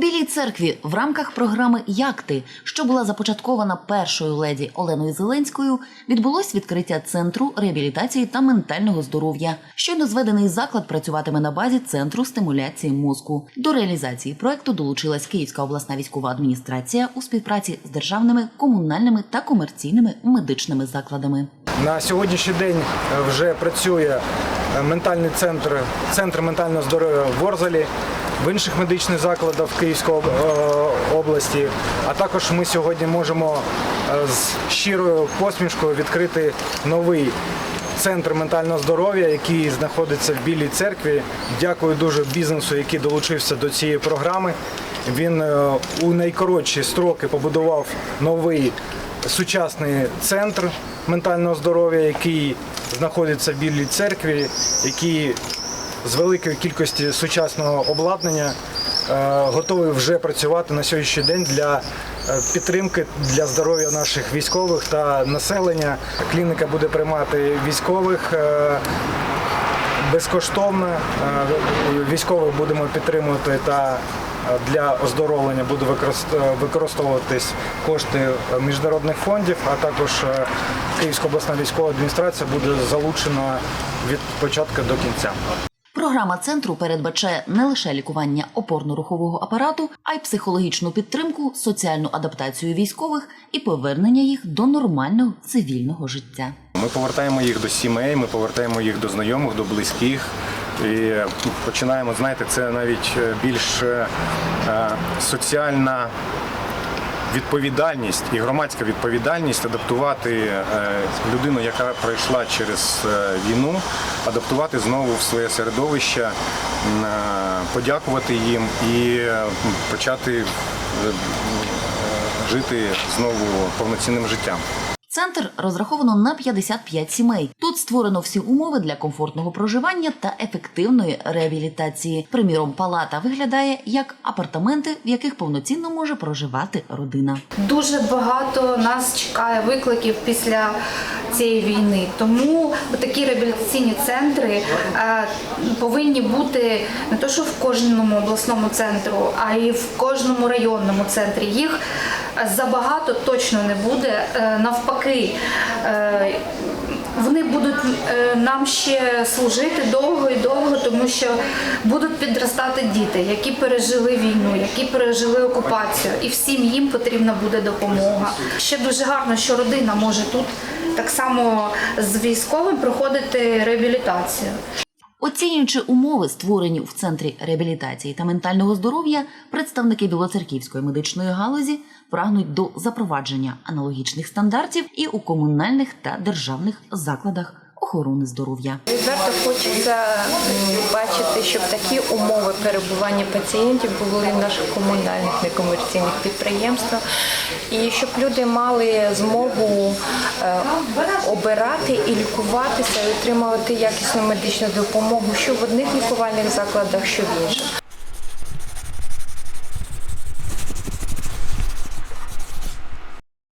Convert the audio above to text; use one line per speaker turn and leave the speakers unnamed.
Білій церкві в рамках програми Як ти, що була започаткована першою леді Оленою Зеленською, відбулось відкриття центру реабілітації та ментального здоров'я. Щойно зведений заклад працюватиме на базі центру стимуляції мозку. До реалізації проекту долучилась Київська обласна військова адміністрація у співпраці з державними, комунальними та комерційними медичними закладами.
На сьогоднішній день е, вже працює е, ментальний центр, центр ментального здоров'я в Ворзалі, в інших медичних закладах об- е, області. А також ми сьогодні можемо е, з щирою посмішкою відкрити новий центр ментального здоров'я, який знаходиться в Білій церкві. Дякую дуже бізнесу, який долучився до цієї програми. Він е, у найкоротші строки побудував новий сучасний центр ментального здоров'я, який знаходиться в Білій церкві, який з великою кількістю сучасного обладнання е, готовий вже працювати на сьогоднішній день для е, підтримки для здоров'я наших військових та населення. Клініка буде приймати військових. е, Безкоштовно військових будемо підтримувати та для оздоровлення буде використовуватись кошти міжнародних фондів, а також Київська обласна військова адміністрація буде залучена від початку до кінця.
Програма центру передбачає не лише лікування опорно-рухового апарату, а й психологічну підтримку, соціальну адаптацію військових і повернення їх до нормального цивільного життя.
Ми повертаємо їх до сімей, ми повертаємо їх до знайомих, до близьких. І починаємо, знаєте, це навіть е, більш е, е, соціальна відповідальність і громадська відповідальність адаптувати е, людину, яка пройшла через е, війну, адаптувати знову в своє середовище, е, подякувати їм і почати жити знову повноцінним життям.
Центр розраховано на 55 сімей. Тут створено всі умови для комфортного проживання та ефективної реабілітації. Приміром, палата виглядає як апартаменти, в яких повноцінно може проживати родина.
Дуже багато нас чекає викликів після цієї війни. Тому такі реабілітаційні центри е, повинні бути не то, що в кожному обласному центру, а й в кожному районному центрі. Їх забагато точно не буде. Е, навпаки. е, вони будуть е, нам ще служити довго і довго, тому що будуть підростати діти, які пережили війну, які пережили окупацію, і всім їм потрібна буде допомога. Ще дуже гарно, що родина може тут так само з військовим проходити реабілітацію.
Оцінюючи умови, створені в центрі реабілітації та ментального здоров'я, представники білоцерківської медичної галузі прагнуть до запровадження аналогічних стандартів і у комунальних та державних закладах охорони здоров'я.
Відверто хочеться бачити, щоб такі умови перебування пацієнтів були в наших комунальних некомерційних підприємствах, і щоб люди мали змогу обирати і лікуватися, і отримувати якісну медичну допомогу, що в одних лікувальних закладах, що в інших.